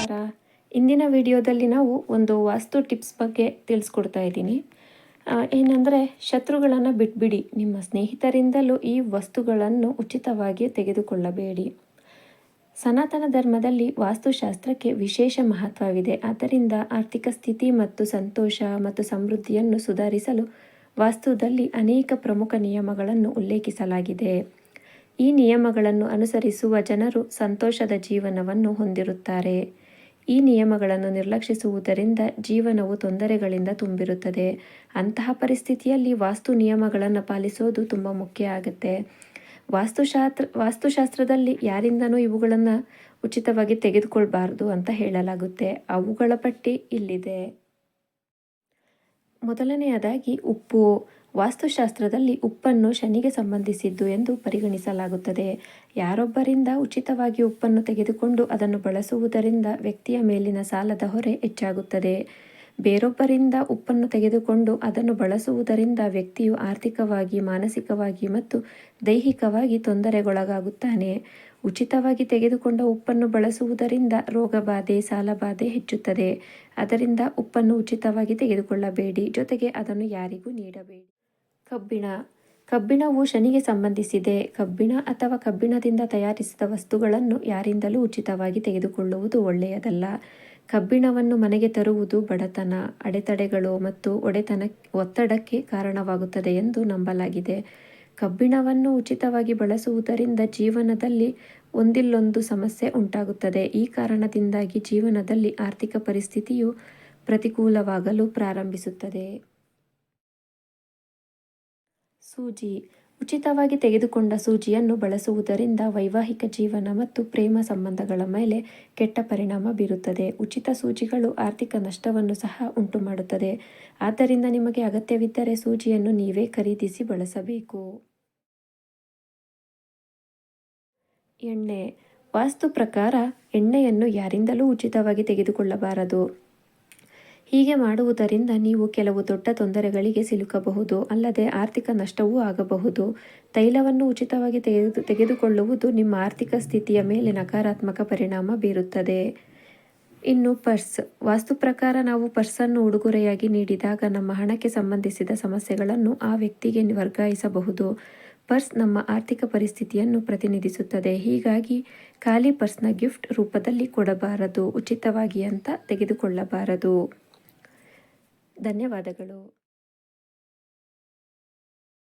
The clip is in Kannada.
ನಮಸ್ಕಾರ. ಇಂದಿನ ವಿಡಿಯೋದಲ್ಲಿ ನಾವು ಒಂದು ವಾಸ್ತು ಟಿಪ್ಸ್ ಬಗ್ಗೆ ತಿಳಿಸ್ಕೊಡ್ತಾ ಇದ್ದೀನಿ. ಏನಂದರೆ ಶತ್ರುಗಳನ್ನು ಬಿಟ್ಬಿಡಿ. ನಿಮ್ಮ ಸ್ನೇಹಿತರಿಂದಲೂ ಈ ವಸ್ತುಗಳನ್ನು ಉಚಿತವಾಗಿ ತೆಗೆದುಕೊಳ್ಳಬೇಡಿ. ಸನಾತನ ಧರ್ಮದಲ್ಲಿ ವಾಸ್ತುಶಾಸ್ತ್ರಕ್ಕೆ ವಿಶೇಷ ಮಹತ್ವವಿದೆ. ಆದ್ದರಿಂದ ಆರ್ಥಿಕ ಸ್ಥಿತಿ ಮತ್ತು ಸಂತೋಷ ಮತ್ತು ಸಮೃದ್ಧಿಯನ್ನು ಸುಧಾರಿಸಲು ವಾಸ್ತುದಲ್ಲಿ ಅನೇಕ ಪ್ರಮುಖ ನಿಯಮಗಳನ್ನು ಉಲ್ಲೇಖಿಸಲಾಗಿದೆ. ಈ ನಿಯಮಗಳನ್ನು ಅನುಸರಿಸುವ ಜನರು ಸಂತೋಷದ ಜೀವನವನ್ನು ಹೊಂದಿರುತ್ತಾರೆ. ಈ ನಿಯಮಗಳನ್ನು ನಿರ್ಲಕ್ಷಿಸುವುದರಿಂದ ಜೀವನವು ತೊಂದರೆಗಳಿಂದ ತುಂಬಿರುತ್ತದೆ. ಅಂತಹ ಪರಿಸ್ಥಿತಿಯಲ್ಲಿ ವಾಸ್ತು ನಿಯಮಗಳನ್ನು ಪಾಲಿಸೋದು ತುಂಬ ಮುಖ್ಯ ಆಗುತ್ತೆ. ವಾಸ್ತುಶಾಸ್ತ್ರ, ವಾಸ್ತುಶಾಸ್ತ್ರದಲ್ಲಿ ಯಾರಿಂದನೂ ಇವುಗಳನ್ನು ಉಚಿತವಾಗಿ ತೆಗೆದುಕೊಳ್ಬಾರ್ದು ಅಂತ ಹೇಳಲಾಗುತ್ತೆ. ಅವುಗಳ ಪಟ್ಟಿ ಇಲ್ಲಿದೆ. ಮೊದಲನೆಯದಾಗಿ ಉಪ್ಪು. ವಾಸ್ತುಶಾಸ್ತ್ರದಲ್ಲಿ ಉಪ್ಪನ್ನು ಶನಿಗೆ ಸಂಬಂಧಿಸಿದ್ದು ಎಂದು ಪರಿಗಣಿಸಲಾಗುತ್ತದೆ. ಯಾರೊಬ್ಬರಿಂದ ಉಚಿತವಾಗಿ ಉಪ್ಪನ್ನು ತೆಗೆದುಕೊಂಡು ಅದನ್ನು ಬಳಸುವುದರಿಂದ ವ್ಯಕ್ತಿಯ ಮೇಲಿನ ಸಾಲದ ಹೊರೆ ಹೆಚ್ಚಾಗುತ್ತದೆ. ಬೇರೊಬ್ಬರಿಂದ ಉಪ್ಪನ್ನು ತೆಗೆದುಕೊಂಡು ಅದನ್ನು ಬಳಸುವುದರಿಂದ ವ್ಯಕ್ತಿಯು ಆರ್ಥಿಕವಾಗಿ, ಮಾನಸಿಕವಾಗಿ ಮತ್ತು ದೈಹಿಕವಾಗಿ ತೊಂದರೆಗೊಳಗಾಗುತ್ತಾನೆ. ಉಚಿತವಾಗಿ ತೆಗೆದುಕೊಂಡ ಉಪ್ಪನ್ನು ಬಳಸುವುದರಿಂದ ರೋಗಬಾಧೆ, ಸಾಲಬಾಧೆ ಹೆಚ್ಚುತ್ತದೆ. ಅದರಿಂದ ಉಪ್ಪನ್ನು ಉಚಿತವಾಗಿ ತೆಗೆದುಕೊಳ್ಳಬೇಡಿ. ಜೊತೆಗೆ ಅದನ್ನು ಯಾರಿಗೂ ನೀಡಬೇಡಿ. ಕಬ್ಬಿಣ. ಕಬ್ಬಿಣವು ಶನಿಗೆ ಸಂಬಂಧಿಸಿದೆ. ಕಬ್ಬಿಣ ಅಥವಾ ಕಬ್ಬಿಣದಿಂದ ತಯಾರಿಸಿದ ವಸ್ತುಗಳನ್ನು ಯಾರಿಂದಲೂ ಉಚಿತವಾಗಿ ತೆಗೆದುಕೊಳ್ಳುವುದು ಒಳ್ಳೆಯದಲ್ಲ. ಕಬ್ಬಿಣವನ್ನು ಮನೆಗೆ ತರುವುದು ಬಡತನ, ಅಡೆತಡೆಗಳು ಮತ್ತು ಒಡೆತನ, ಒತ್ತಡಕ್ಕೆ ಕಾರಣವಾಗುತ್ತದೆ ಎಂದು ನಂಬಲಾಗಿದೆ. ಕಬ್ಬಿಣವನ್ನು ಉಚಿತವಾಗಿ ಬಳಸುವುದರಿಂದ ಜೀವನದಲ್ಲಿ ಒಂದಿಲ್ಲೊಂದು ಸಮಸ್ಯೆ ಉಂಟಾಗುತ್ತದೆ. ಈ ಕಾರಣದಿಂದಾಗಿ ಜೀವನದಲ್ಲಿ ಆರ್ಥಿಕ ಪರಿಸ್ಥಿತಿಯು ಪ್ರತಿಕೂಲವಾಗಲು ಪ್ರಾರಂಭಿಸುತ್ತದೆ. ಸೂಜಿ. ಉಚಿತವಾಗಿ ತೆಗೆದುಕೊಂಡ ಸೂಜಿಯನ್ನು ಬಳಸುವುದರಿಂದ ವೈವಾಹಿಕ ಜೀವನ ಮತ್ತು ಪ್ರೇಮ ಸಂಬಂಧಗಳ ಮೇಲೆ ಕೆಟ್ಟ ಪರಿಣಾಮ ಬೀರುತ್ತದೆ. ಉಚಿತ ಸೂಜಿಗಳು ಆರ್ಥಿಕ ನಷ್ಟವನ್ನು ಸಹ ಉಂಟುಮಾಡುತ್ತದೆ. ಆದ್ದರಿಂದ ನಿಮಗೆ ಅಗತ್ಯವಿದ್ದರೆ ಸೂಜಿಯನ್ನು ನೀವೇ ಖರೀದಿಸಿ ಬಳಸಬೇಕು. ಎಣ್ಣೆ. ವಾಸ್ತು ಪ್ರಕಾರ ಎಣ್ಣೆಯನ್ನು ಯಾರಿಂದಲೂ ಉಚಿತವಾಗಿ ತೆಗೆದುಕೊಳ್ಳಬಾರದು. ಹೀಗೆ ಮಾಡುವುದರಿಂದ ನೀವು ಕೆಲವು ದೊಡ್ಡ ತೊಂದರೆಗಳಿಗೆ ಸಿಲುಕಬಹುದು, ಅಲ್ಲದೆ ಆರ್ಥಿಕ ನಷ್ಟವೂ ಆಗಬಹುದು. ತೈಲವನ್ನು ಉಚಿತವಾಗಿ ತೆಗೆದು, ತೆಗೆದುಕೊಳ್ಳುವುದು ನಿಮ್ಮ ಆರ್ಥಿಕ ಸ್ಥಿತಿಯ ಮೇಲೆ ನಕಾರಾತ್ಮಕ ಪರಿಣಾಮ ಬೀರುತ್ತದೆ. ಇನ್ನು ಪರ್ಸ್. ವಾಸ್ತು ಪ್ರಕಾರ ನಾವು ಪರ್ಸನ್ನು ಉಡುಗೊರೆಯಾಗಿ ನೀಡಿದಾಗ ನಮ್ಮ ಹಣಕ್ಕೆ ಸಂಬಂಧಿಸಿದ ಸಮಸ್ಯೆಗಳನ್ನು ಆ ವ್ಯಕ್ತಿಗೆ ವರ್ಗಾಯಿಸಬಹುದು. ಪರ್ಸ್ ನಮ್ಮ ಆರ್ಥಿಕ ಪರಿಸ್ಥಿತಿಯನ್ನು ಪ್ರತಿನಿಧಿಸುತ್ತದೆ. ಹೀಗಾಗಿ ಖಾಲಿ ಪರ್ಸ್ನ ಗಿಫ್ಟ್ ರೂಪದಲ್ಲಿ ಕೊಡಬಾರದು, ಉಚಿತವಾಗಿ ಅಂತ ತೆಗೆದುಕೊಳ್ಳಬಾರದು. ಧನ್ಯವಾದಗಳು.